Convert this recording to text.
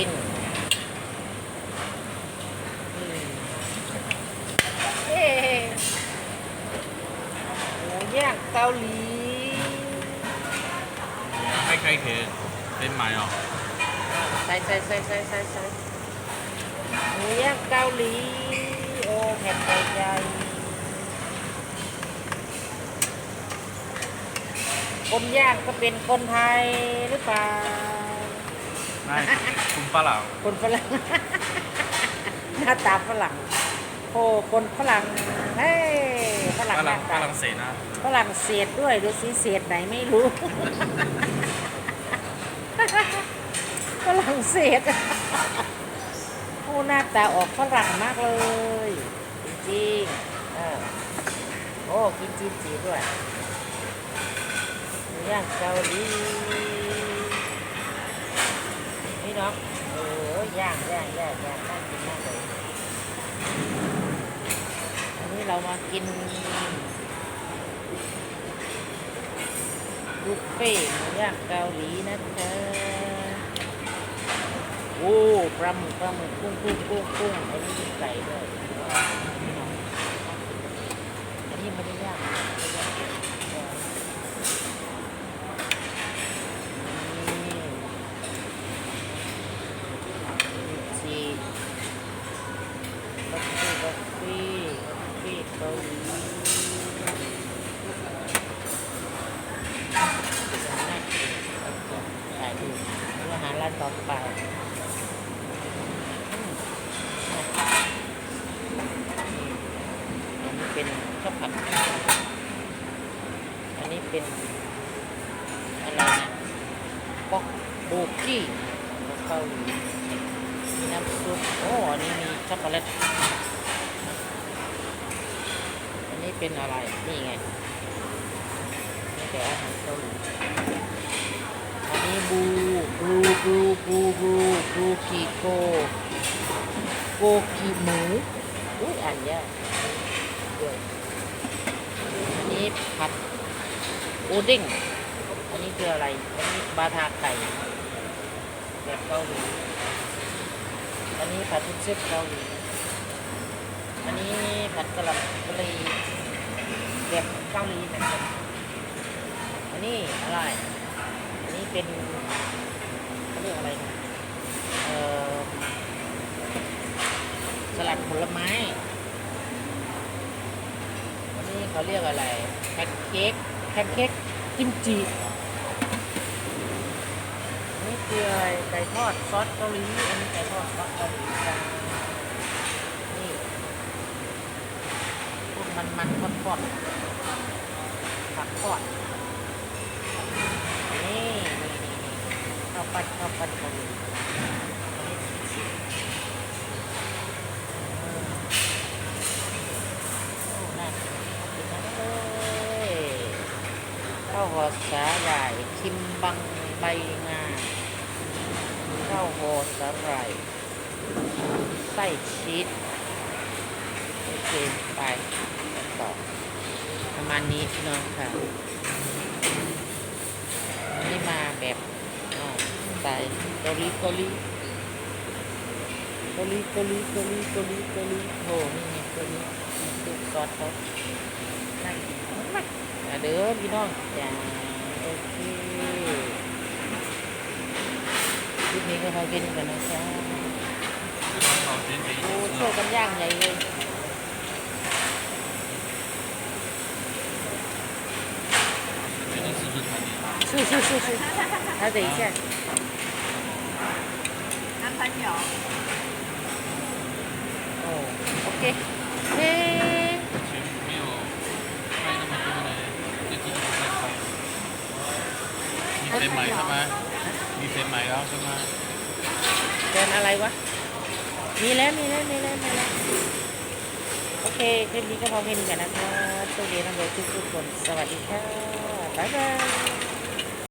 กินอืมเอ๊ะหมูย่างเกาหลีให้ใครเทเป็นไหมอะใส่ใส่ใส่ใส่ใส่ใส่หมูย่างเกาหลี โอ้แผ่นใหญ่ๆคนย่างก็เป็นคนไทยหรือเปล่า ไม่คุณฝรั่งคนฝรั่ง หน้าตาฝรั่งโอ้คนฝรั่งเฮ้ยฝรั่งฝหรั่น้างฝตารั่งเศสนะ ฝรั่งเศสด้วยดูสิเศสไหนไม่รู้ ฝรั่งเศสโอ้หน้าตาออกฝรั่งมากเลยจริงๆเออโอ้กินจีนจีด้วยหมูย่างเกาหลีนี่ เนาะเออย่างย่างย่างย่างน่ากินมากเลยอันนี้เรามากินบุฟเฟ่ต์ย่างเกาหลีนะคะโอ้ปลาหมึกปลาหมึกกุ้งกุ้งกุ้งกุ้งอันนี้มีไก่ด้วยอันนี้ไม่ได้ยางไม่ได้ย่างนี่ชีสบัฟเฟ่บัฟเฟ่บัฟเฟ่เกาหลี ถ่ายดูอาหา ร้านต่อไปอันนี้เป็นข้าวผัด อันนี้เป็นอะไรนะป๊อกโบกี้ของเกาหลีมีน้ำซุปโอ้อันนี้มีช็อกโกแลตอันนี้เป็นอะไร นี่ไงนี่แต่อาหารเกาหลีอันนี้บู บูบูบูบูบูกีโกโกกีหมูอุ้ยอ่านยากด้ยอันนี้ผัดโอเด้งอันนี้คืออะไร อันนี้บาทาไก่แบบเกาหลีอันนี้ผัดทุกเส้นเกาหลีอันนี้ผัดกะหล่ำปลีแบบเกาหลีเหมือนกันอันนี้อะไร อันนี้เป็น รียกอะไรนะสลัดผลไม้อันนี้เขาเรียกอะไรแพนเค้กแพนเค้กกิมจินี่คืออะไรไก่ทอดซอสเกาหลีอันนี้ไก่ทอดซอสเกาหลีจ้านี่พวกมันมันทอดทอดผักทอด นี่ ข้าวปั้นข้าวปั้นเกาหลีโอ้น่ากินนะเลยข้าวหอสาหร่ายคิมบังใบงาข้าวห่อสาหร่ายไส้ชีสโอเคไปต่อประมาณนี้พี่น้องค่ะ นี่มาแบบอ่า สายเกาหลีเกาหลีเกาหลีเกาหลีเกาหลีเกาหลีเกาหลีโอ้นี่ไงเกาหลีซุปซอสเข้าวเหนีเคเฮ้เใหม่ใช่ไหมมีเซมใหม่แล้วใช่ไหมเดินอะไรวะ มีแล้วมีแล้วมีแล้วมีแล้วโอเคคลิปนี้ก็พอแค่นี้กันนะคะสวัสดียน้องเบลทุกคน สวัสดีค่ะ บ๊ายบาย